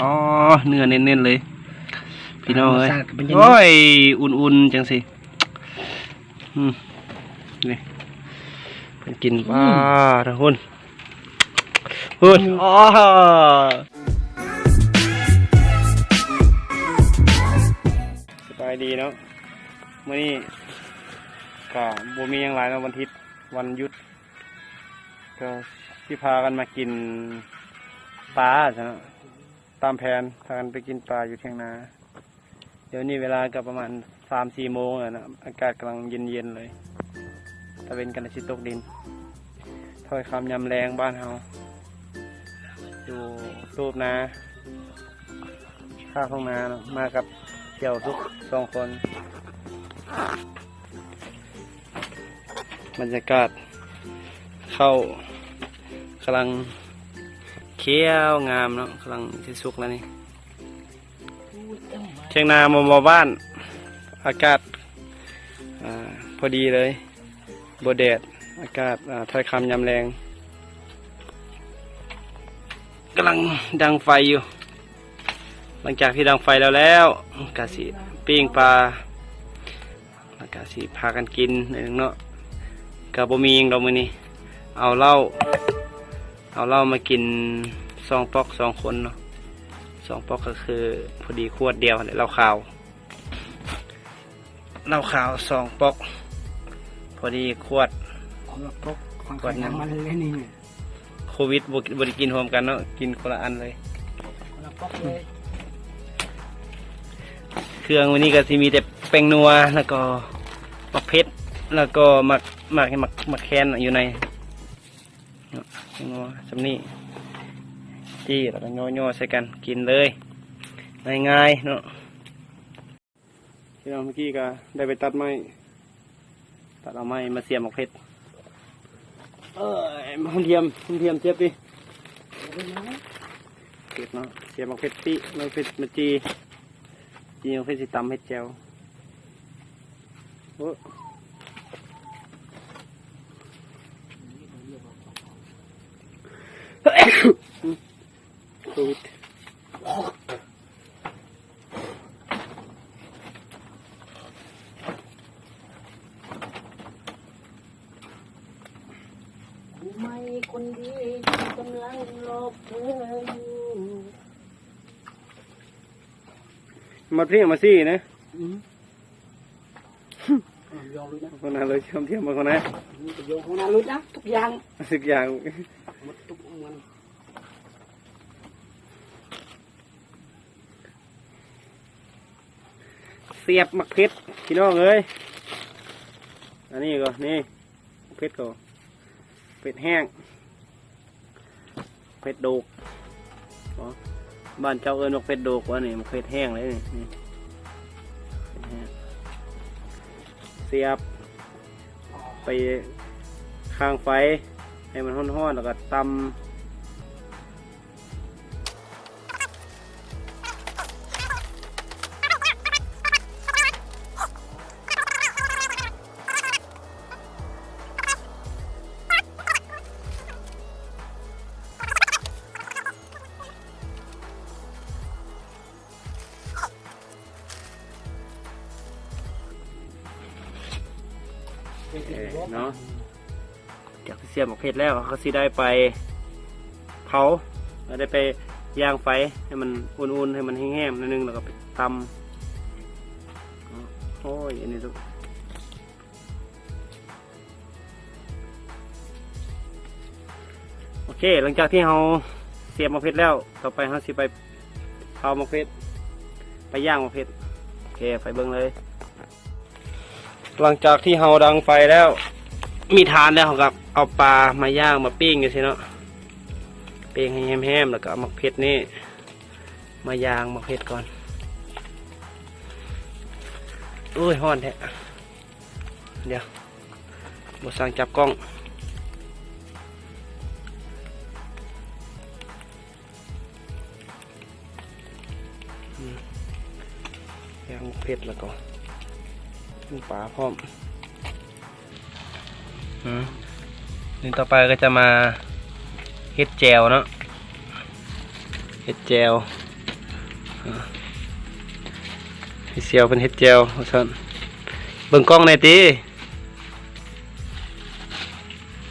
อ๋อเนื้อเน้นๆเลย พี่น้องเอ้ยรสชาติก็เป็นอย่างนี้โอ้ยอุ่นๆจังสิอืมนี่เพิ่นกินปลาทุกคนหุ่นอ๋อสบายดีเนาะมื้อนี้ก็บ่มีหยังหลายเนาะวันอาทิตย์วันหยุด ก็ที่พากันมากินปลาใช่ไหมตามแผนพากันไปกินปลาอยู่เที่ยงนา เดี๋ยวนี้เวลาก็ประมาณสามสี่โมงแล้วนะอากาศกำลังเย็นๆเลยตะเวนกันสิตกดินถ้อยคำยำแรงบ้านเฮาอยู่รูปนาข้าวท้องนานาะมากับเจียวทุกสองคน บรรยากาศเข้ากำลัง เคี้ยวงามเนาะกำลังที่สุกแล้วนี่เชียงนามามาบ้าน อากาศอาพอดีเลยบแดด อากาศอ่าถ้อยคำยำแรงกำลังดังไฟอยู่ หลังจากที่ดังไฟแล้วแล้วกาสิปิ้งปลาแล้วกาสิพากันกินหนึ่งเนาะกับบะมีหยังดอกมือนี้เอาเหล้า เอาเหล้ามากินสองปอกสองคนเนาะสองปอกก็คือพอดีขวดเดียวเหล้าขาวเหล้าขาวสองปอก พอดีขวดของเราพกของก่อนนะน้ำมันเลยนี่เนี่ยโควิดบกิบริกินรวมกันเนาะกินคนละอันเลยของเราพกเลยเครื่องวันนี้ก็สิมีแต่แป้งนัวแล้วก็มักเพชรแล้วก็หมักหมักหมักหมักแคนอยู่ในเนาะแป้ งนัวสำนี้จี้แล้วก็ย่อๆใส่กันกินเลยง่ายๆเนาะที่เราเมื่อกี้ก็ได้ไปตัดไม้ตัดเอาไม้มาเสียบหมักเพชรเออคุณเทียมคุณเทียมเสียบดิเสียบเนาะเสียบหมักเพชรปีหมักเพชรมาจีจริงๆเพื่อสิตำให้แจวโอ้ โควิดไม่คนดีกำลังหลอกเธออยู่มาเพี้ยมาซี่นะอืมยอมรู้นะคนนั้นเลยเชื่อมเทียมมาคนนั้นนี่ก็โยงของนารู้นะทุกอย่างสิกอย่างหมดทุกมัน เสียบมักเพชรพี่น้องเอ้ยอันนี้ก็นี่เพชรก็เป็ดแห้งเป็ดโดกบ้านเจ้าเอิญมักเป็ดโดกวะนี่มักเป็ดแห้งเลยนี่เป็ดแห้งเสียบ ไปข้างไฟให้มันห้อนๆแล้วก็ตำ เออเนาะจากที่เสียบหมกเพชรแล้วเขาสิได้ไปเผาแล้วได้ไปย่างไฟให้มันอุ่นๆให้มันแห้งๆนิดนึงแล้วก็ไปตำโอ้ยอันนี้ลูกโอเค หลังจากที่เราเสียบหมกเพชรแล้ว ต่อไปเราสิไปเผาหมกเพชรไปย่างหมกเพชรโอเค ไปเบิ่งเลย หลังจากที่เฮาดังไฟแล้ว มีทานแล้วเขากับ เอาปลามาย่างมาปิ้งกันสิเนาะปิ้งให้แห้มๆแล้วก็เอาหมักเผ็ดนี่มาย่างหมักเผ็ดก่อนอุ้ยห้อนแท้เดี๋ยวบทสั่งจับกล้องย่างหมักเผ็ดแล้วก็ ปลาพร้อมอืมนี่ต่อไปก็จะมาเฮ็ดแจวเนาะเฮ็ดแจวพี่เสียวเป็นเฮ็ดเจลว่าซั่นเบิ่งกล้องในอยติ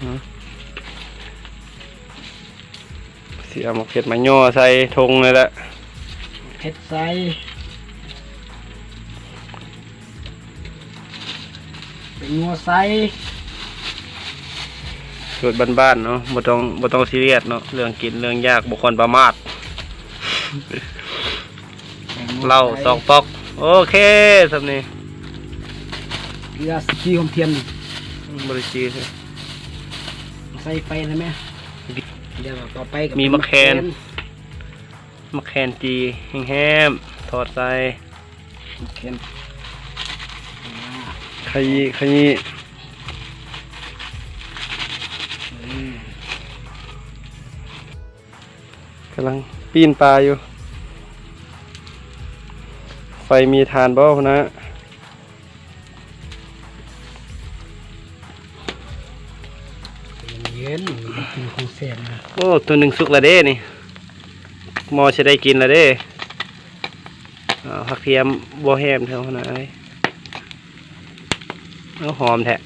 อืมเสียหมกเห็ดมาย่อใส่ธงเลยละเฮ็ดใส่ เป็นงัวใส่สูตรบ้านๆเนาะบ่ต้องบ่ต้องซีเรียสเนาะเรื่องกินเรื่องยากบุคคลประมาทเหล้าสองปอก โอเคสำนี้เกลือสีหอมเทียมนี่บริจีเลยใส่ไปเลยไหมเดี๋ยวต่อไปก็มีเป็มะแคนมะแคนจีแห้งๆทอดใส่มะแคน ขยี้ขยี้อืมกำลังปีนปลาอยู่ ไฟมีทานบ่พะนะเย็นๆกินของแซ่บนะโอ้ ตัวหนึ่งสุกและเด้นี่หมอจะได้กินและเด้อ่าผักเทียมบัวแฮมเท่านั้นไอ้ เอาหอมแท้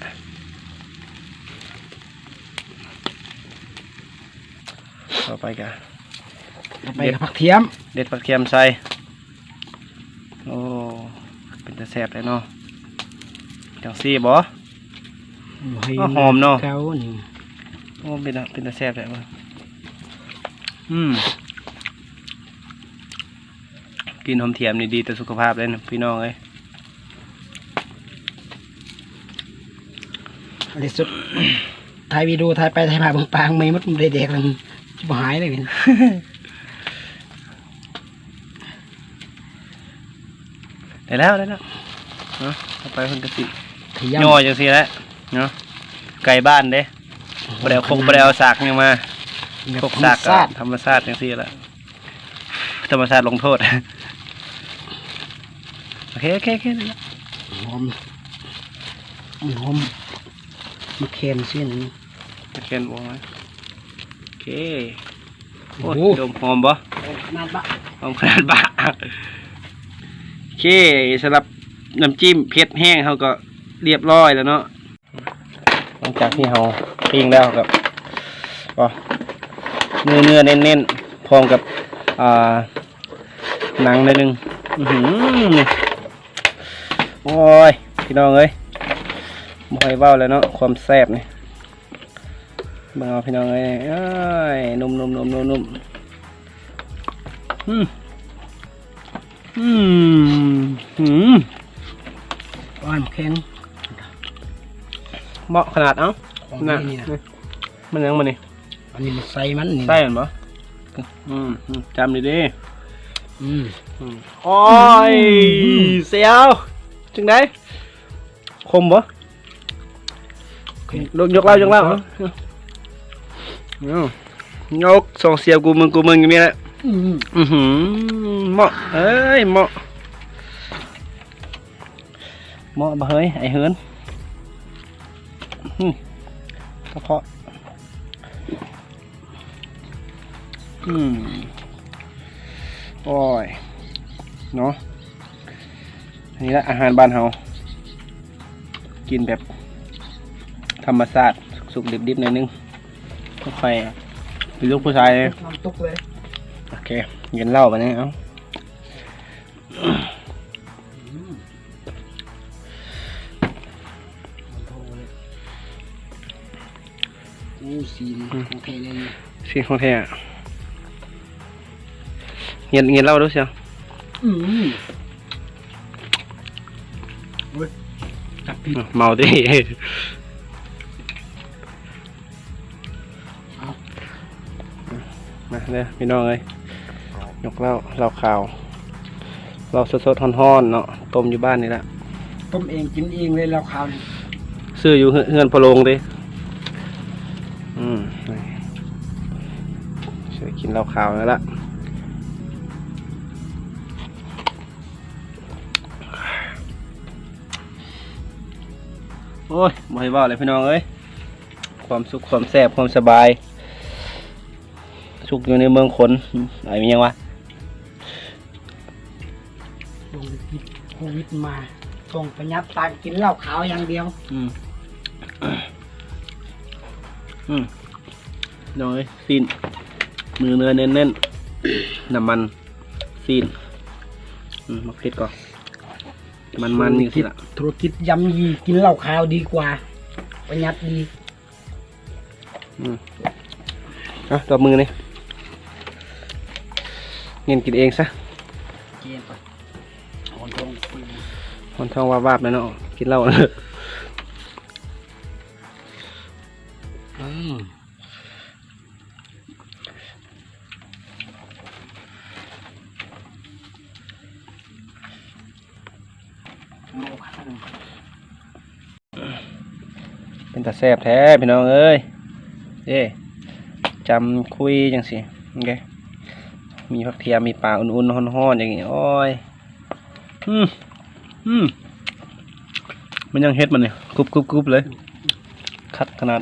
ต่อไปกันต่อไปกับผักเทียม เด็ดผักเทียมใส่ โอ้ เป็นตะแสบเลยเนาะจังซี่บ่ให้อ้าวหอมเนาะเกานี่โอ้ เป็นตะเป็นตะแสบเลยว่ะอืมกินหอมเทียมนี่ดีต่อสุขภาพเลยนะพี่น้องเอ้ย อันที่สุดถ่ายวีดีโอถ่ายไปถ่ายมาบางปางไม่มดมันเด็กๆเลยจะบ่หายเลยนี่ได้แล้วได้แล้วเนาะต่อไปคนกสิขยำย่อจังซี่แหล้วเนาะไก่บ้านเด้บ่ได้เอาคงบ่ได้เอาสากหยังมาแบบพวกธรรซามกชาติธรรมชาติจังซี่แหละธรรมชาติลงโทษโอเคโอเคโอเคได้แล้วหอมมันหอม มะเขือเส้นนี้จะเขียนบอกไหมโอเคโอ้ยโอ้โหดมหอมบ่ขนาดบะหอมขนาดบะโอเคสำหรับน้ำจิ้มเผ็ดแห้งเขาก็เรียบร้อยแล้วเนาะหลังจากที่เราปิ้งแล้วกับก็เนื้อเนื้อเน้นเน้นๆพร้อมกับอ่าหนังนิดนึง อื้อหือโอ้ยพี่น้องเอ้ย บ่ให้เว้าแล้วเนาะความแซ่บนี่เบิ่งเอาพี่น้องเอ้ยเอ้ยนุ่มนุ่มนุ่มนุ่มนุ่มอืมอืมอืมอ่อนแข็งเหมาะขนาดเอ้าของน่ะนี่นะมันยังมันนี่อันนี้มันใส่มันนี่ใส่เห็นปะอืมอืมจำดีดีอืมอืมโอ้ยอืมเสียวจังไดคมปะ ยกยกเล่ายกเล่าเอาเอายกสองเสียบกูมึงกูมึงอย่างนี้แหละอืมอือหือเหมาะเอ้ยเหมาะเหมาะบ่เฮ้ยไอ้เฮินอืมกระเพาะอืมโอ้ยเนาะอันนี้ละอาหารบ้านเฮากินแบบ ธรรมชาติสุกๆดิบๆหน่อยนึงค่อยๆเป็นลูกผู้ชายเลยน้ำตุกเลย โอเคเย็นเหล้าไปเนี่ยเอาอืมโทรเลยอู้สีนของแท้เลยนี่สิ่งของแท้อะเย็นเย็นเหล้าด้วยเชียวอืมเว้ยจับผิดอืมเมาดิ มาเด้อพี่น้องเอ้ยยกเหล้าเหล้าขาวเหล้าสดๆฮ้อนๆเนาะต้มอยู่บ้านนี่ละต้มเองกินเองเลยเราขาวนี่ซื้ออยู่เฮือนเฮือนพะโลงดิอืมนี่ช่วยกินเหล้าขาวแล้วละโอ้ยบ่ให้เว้าเลยพี่น้องเอ้ยความสุขความแซ่บความสบาย สุขอยู่ในเมืองขนไอ้มียังวะช่วงวิกฤตโควิดมาต้องประหยัดตังค์กินเหล้าขาวอย่างเดียว อืมอืมน้อยซีนมือเนื้อเน้นเน้นๆน้ำมันซีนอืมมาเผ็ดก่อนมันมันๆนี่สิละธุรกิจยำยีกินเหล้าขาวดีกว่า ประหยัดดี อืมอะตัวมือนี่ เงินกินเองซะกียนไปคนตรงคนท้องวาบาบๆเลยเนาะกินเหล้าอืมโม่ขันเป็นตาแซ่บแท้พี่น้องเอ้ยเด้จำคุยจังสิโอเค มีผักเทียมมีปลาอุ่นๆฮ้อนๆอย่างงี้โอ้ยอืมอืมมันยังเฮ็ดมันเนี่ยกรุบกรุบกรุบเลย คัดขนาด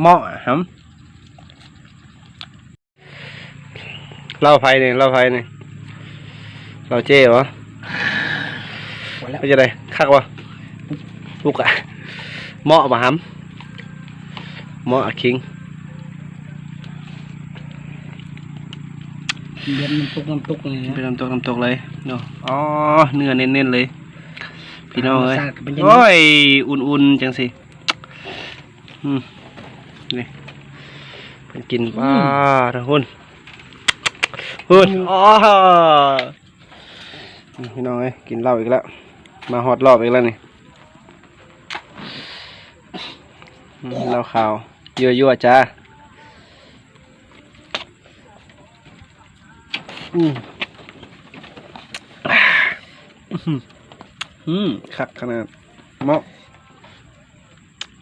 เหมาะครับเล่าไฟเนี่ยเล่าไฟเนี่ยเราเจ้เหรอหมดแล้วไม่จะได้คักวะลูกอะเหมาะปะฮัมเหมาะคิง เดือนน้ำตกน้ำตกเลยนะเป็นน้ำตกน้ำตกเลยเนาะอ๋อเนื้อเน้นๆเลย พี่น้องเอ้ยธรรมชาติก็เป็นอย่างนี้โอ้ยอุ่นๆจังสิอืมนี่เป็นกินว้าทุกคนหุ่นอ๋อนี่พี่น้องเอ้ยกินเหล้าอีกแล้ว มาฮอตรอบอีกแล้วนี่อืมเหล้าขาวยั่วๆจ้าอืม อืมอืมคักขนาดเหมาะ